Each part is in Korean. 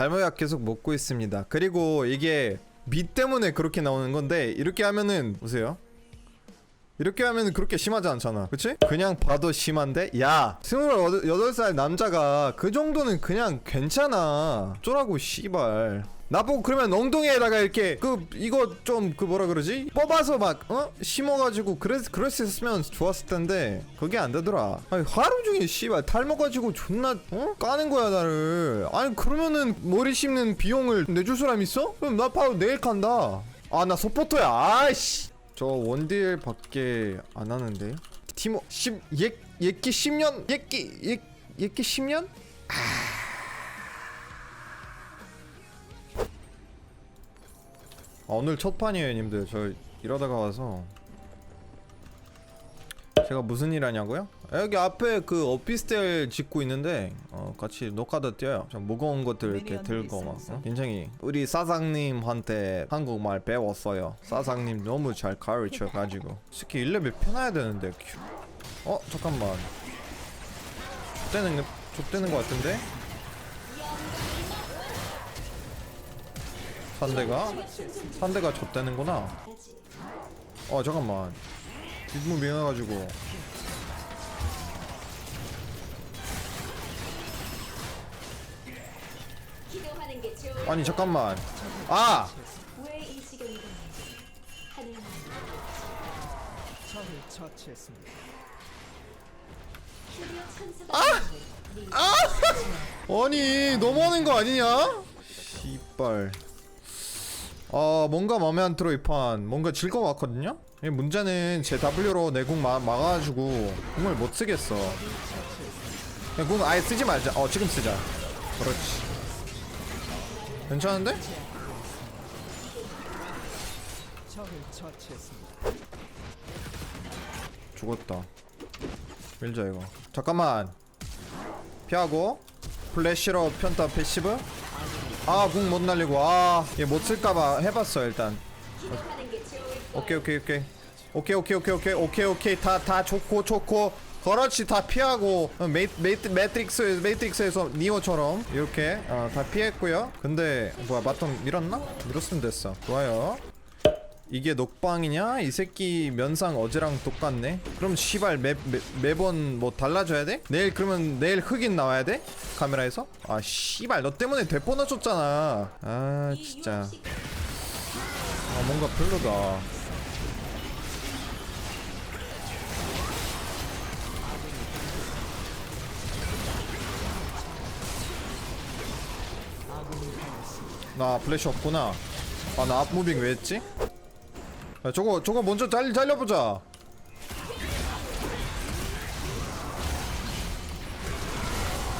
달모약 계속 먹고 있습니다. 그리고 이게 미 때문에 그렇게 나오는 건데 이렇게 하면은 보세요. 이렇게 하면 그렇게 심하지 않잖아 그치? 그냥 봐도 심한데? 야 28살 남자가 그 정도는 그냥 괜찮아 쪼라고 씨발 나보고 그러면 엉덩이에다가 이렇게 그 이거 좀 그 뭐라 그러지? 뽑아서 막 어? 심어가지고 그랬, 그랬으면 좋았을 텐데 그게 안 되더라 아니 하루 종일 씨발 탈모가지고 존나 어? 까는 거야 나를 아니 그러면은 머리 심는 비용을 내줄 사람 있어? 그럼 나 바로 내일 간다 아나 서포터야 아이씨 저 원딜 밖에 안 하는데 티모 10 예, 예끼 10년 예끼 예, 예끼 10년? 아, 오늘 첫 판이에요 님들 저 이러다가 와서 제가 무슨 일 하냐고요? 여기 앞에 그 오피스텔 짓고 있는데 어, 같이 녹화도 뛰어요 좀 무거운 것들 이렇게 들고 막 어? 굉장히 우리 사장님한테 한국말 배웠어요 사장님 너무 잘 가르쳐가지고 특히 1레벨 펴놔야 되는데 큐. 어? 잠깐만 족되는, 족되는 것 같은데? 산대가? 산대가 좆되는구나 어 잠깐만 뒷문 미어가지고 다. 드디어 천사가 아! 아니 너무하는 거 아니냐? 씨발 아 뭔가 마음에 안 들어 이판 뭔가 질 것 같거든요? 이 문제는 제 W로 내궁 막아가지고 궁을 못 쓰겠어 궁 아예 쓰지 말자 어 지금 쓰자 그렇지 괜찮은데? 죽었다. 밀자 이거. 잠깐만. 피하고. 플래시로 편타 패시브. 아궁 못 날리고. 아얘 못 쓸까봐 해봤어 일단. 오케이 오케이 오케이 오케이 오케이 오케이 오케이. 오케이 오케이. 다 다 좋고 좋고 그렇지 다 피하고 어, 메, 메, 매트릭스 매트릭스에서 니오처럼 이렇게 어, 다 피했고요 근데 뭐야 바텀 밀었나? 밀었으면 됐어 좋아요 이게 녹방이냐? 이 새끼 면상 어제랑 똑같네 그럼 시발 매, 매, 매번 뭐 달라져야 돼? 내일 그러면 내일 흑인 나와야 돼? 카메라에서? 아 시발 너 때문에 대포 넣어줬잖아 아이 진짜 아 뭔가 별로다 나 플래시 없구나. 아 나 앞무빙 왜 했지? 야, 저거 저거 먼저 잘, 잘려보자.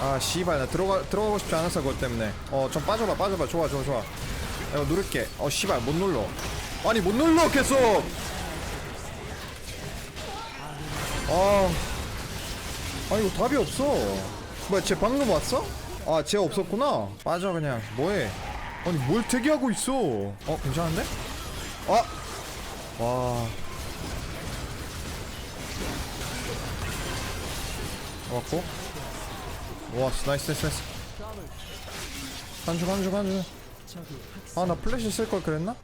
아 씨발 나 들어가 들어가고 싶지 않았어 그것 때문에. 어좀 빠져봐 빠져봐. 좋아 좋아 좋아. 내가 누를게. 어 씨발 못 눌러. 아니 못 눌러 계속! 아. 아니 이거 답이 없어. 뭐야 쟤 방금 왔어? 아 쟤 없었구나. 빠져 그냥. 뭐해? 아니 뭘 대기하고 있어? 어 괜찮은데? 아! 와. 왔고. 와 나이스 나이스 나이스. 한줄 한줄 한줄. 아 나 플래시 쓸 걸 그랬나?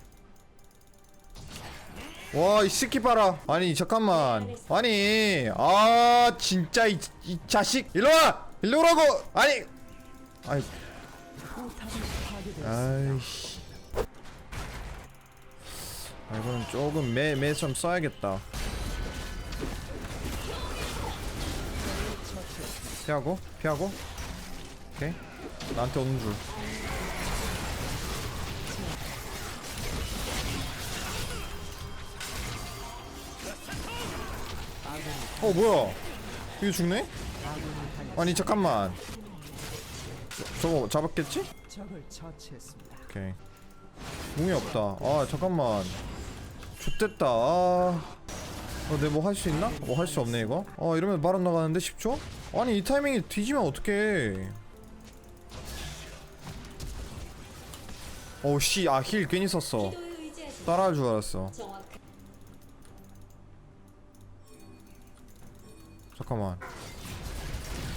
와 이 새끼 봐라. 아니 잠깐만. 아니 아 진짜 이, 이 자식. 일로 와! 일로 오라고! 아니 아이. 아이씨. 아 이거는 조금 매매좀 써야겠다. 피하고 피하고. 오케이. 나한테 오는 줄. 어 뭐야? 이거 죽네? 아니 잠깐만 저, 저거 잡았겠지? 적을 처치했습니다. 오케이. 궁이 없다. 아 잠깐만. 좋됐다. 아. 어, 내뭐 할 수 있나? 뭐 할 수 없네 이거. 어 이러면 바로 나가는데 10초? 아니 이 타이밍에 뒤지면 어떡해. 어우 씨 아 힐 괜히 썼어. 따라할 줄 알았어. 잠깐만.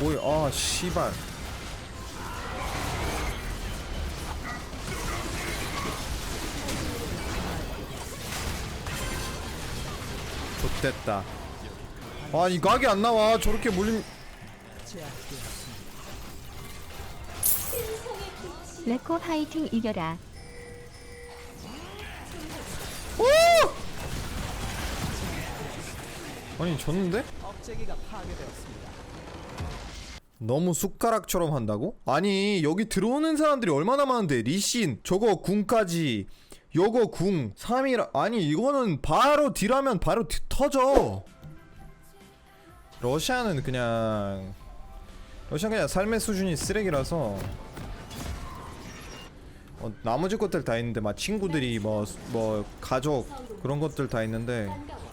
오이 아 씨발 됐다 아이 각이 안 나와 저렇게 물림. 레코 화이팅 이겨라. 아니 졌는데? 너무 숟가락처럼 한다고? 아니 여기 들어오는 사람들이 얼마나 많은데 리신 저거 궁까지 요거 궁 3이라 아니 이거는 바로 딜하면 바로 디- 터져. 러시아는 그냥 러시아 그냥 삶의 수준이 쓰레기라서. 어, 나머지 것들 다 있는데 막 친구들이 뭐뭐 가족 그런 것들 다 있는데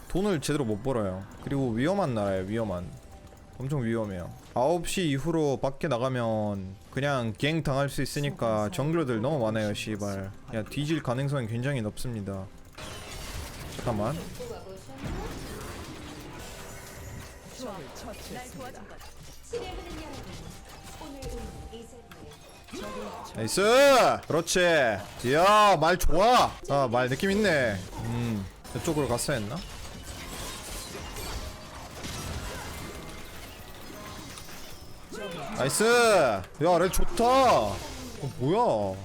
돈을 제대로 못 벌어요. 그리고 위험한 나라예요 위험한 엄청 위험해요. 9시 이후로 밖에 나가면 그냥 갱 당할 수 있으니까 정글러들 너무 많아요 씨발. 야 뒤질 가능성이 굉장히 높습니다. 잠깐만. 나이스! 그렇지. 이야 말 좋아. 아 말 느낌 있네. 음 이쪽으로 갔어야 했나? 나이스 야레 좋다 어, 뭐야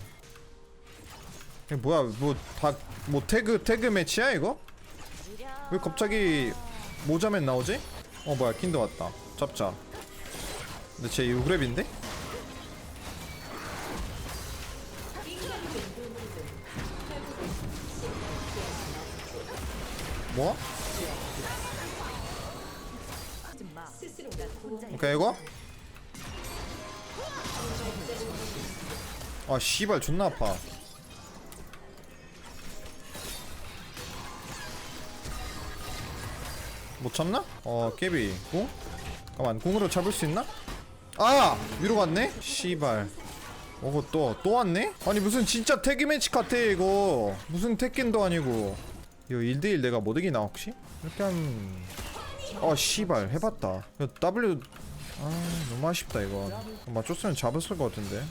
이게 뭐야 뭐 다 뭐 태그 태그 매치야 이거? 왜 갑자기 모자맨 나오지? 어 뭐야 킨드 왔다 잡자 근데 쟤 이거 그랩인데? 뭐? 오케이 이거? 아 씨발 존나 아파 못 참나? 어 깨비 공? 잠깐만 공으로 잡을 수 있나? 아! 위로 갔네? 씨발 어거 또, 또 왔네? 아니 무슨 진짜 태그 매치 같아 이거 무슨 테켄도 아니고 이거 1대1 내가 못 이기나 혹시? 이렇게 하면 아 씨발 해봤다 야, W 아 너무 아쉽다 이거. 맞췄으면 잡았을 것 같은데.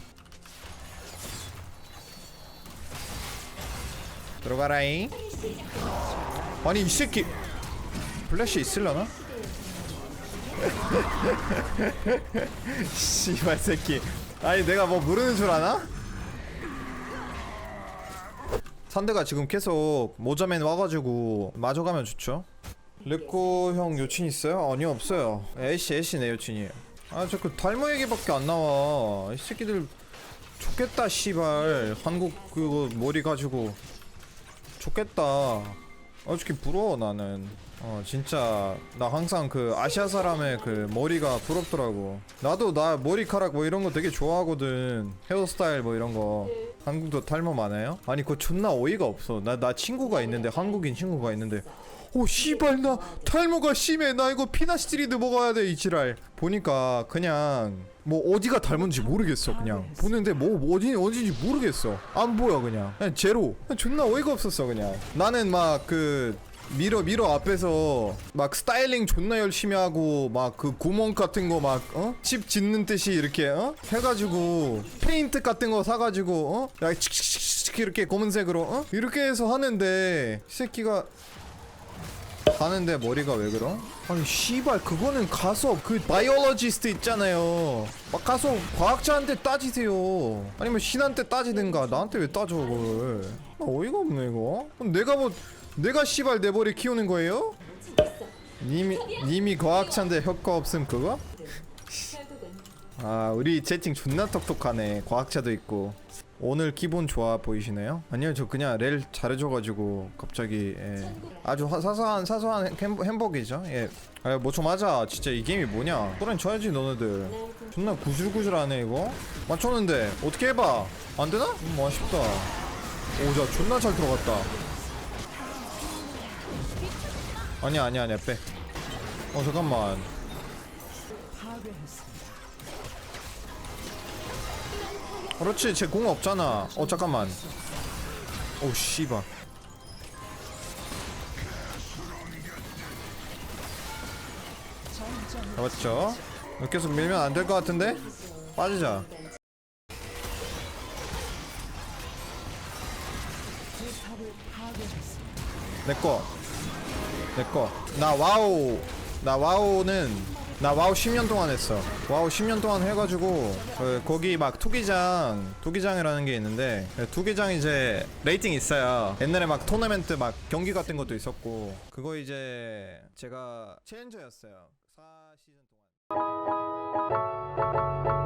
들어가라잉. 아니 이 새끼. 플래시 있을라나? 씨발 새끼. 아니 내가 뭐 모르는 줄 아나? 산대가 지금 계속 모자맨 와가지고 마저가면 좋죠 레코 형 여친 있어요? 아니요 없어요. 애쉬 애쉬 내 여친이에요. 아 자꾸 탈모 얘기밖에 안 나와. 이 새끼들 좋겠다 씨발. 한국 그거 머리 가지고. 좋겠다. 어떻게 부러워 나는. 어 진짜. 나 항상 그 아시아 사람의 그 머리가 부럽더라고. 나도 나 머리카락 뭐 이런 거 되게 좋아하거든. 헤어스타일 뭐 이런 거. 한국도 탈모 많아요? 아니 그거 존나 어이가 없어. 나 나 친구가 있는데 한국인 친구가 있는데 오 씨발 나 탈모가 심해 나 이거 피나스트리드 먹어야 돼 이 지랄 보니까 그냥 뭐 어디가 닮은지 모르겠어 그냥 보는데 뭐 어디 어디인지 모르겠어 안 보여 그냥 그냥 제로 그냥 존나 어이가 없었어 그냥 나는 막 그 미러 미러 앞에서 막 스타일링 존나 열심히 하고 막 그 구멍 같은 거 막 어? 집 짓는 듯이 이렇게 어? 해가지고 페인트 같은 거 사가지고 어? 야 칙칙칙칙 이렇게 검은색으로 어? 이렇게 해서 하는데 이 새끼가 하는데 머리가 왜 그러? 아니 씨발 그거는 가서 그 바이올로지스트 있잖아요. 막 가서 과학자한테 따지세요. 아니면 신한테 따지든가. 나한테 왜 따져 그걸? 나 어이가 없네 이거. 그럼 내가 뭐 내가 씨발 내 머리 키우는 거예요? 님이 님이 과학자인데 효과 없음 그거? 아 우리 채팅 존나 똑똑하네. 과학자도 있고 오늘 기분 좋아 보이시네요? 아니요 저 그냥 렐 잘해줘가지고 갑자기 예. 아주 화- 사소한 사소한 햄버거죠? 예. 아 뭐좀 하자 진짜 이 게임이 뭐냐? 또렌 쳐야지 너네들. 존나 구질구질하네 이거. 맞췄는데 어떻게 해봐? 안되나? 음, 아쉽다. 오자 존나 잘 들어갔다. 아니야 아니야 아니야. 빼어 잠깐만 그렇지 제공 없잖아. 어 잠깐만. 오 씨발. 잡았죠? 계속 밀면 안 될 것 같은데? 빠지자. 내꺼 내꺼 나 와우. 나 와우는 나 와우 10년 동안 했어. 와우 10년 동안 해가지고 그 거기 막 투기장 투기장이라는 게 있는데 그 투기장 이제 레이팅 있어요. 옛날에 막 토너멘트 막 경기 같은 것도 있었고 그거 이제 제가 체인저였어요. 4시즌 동안.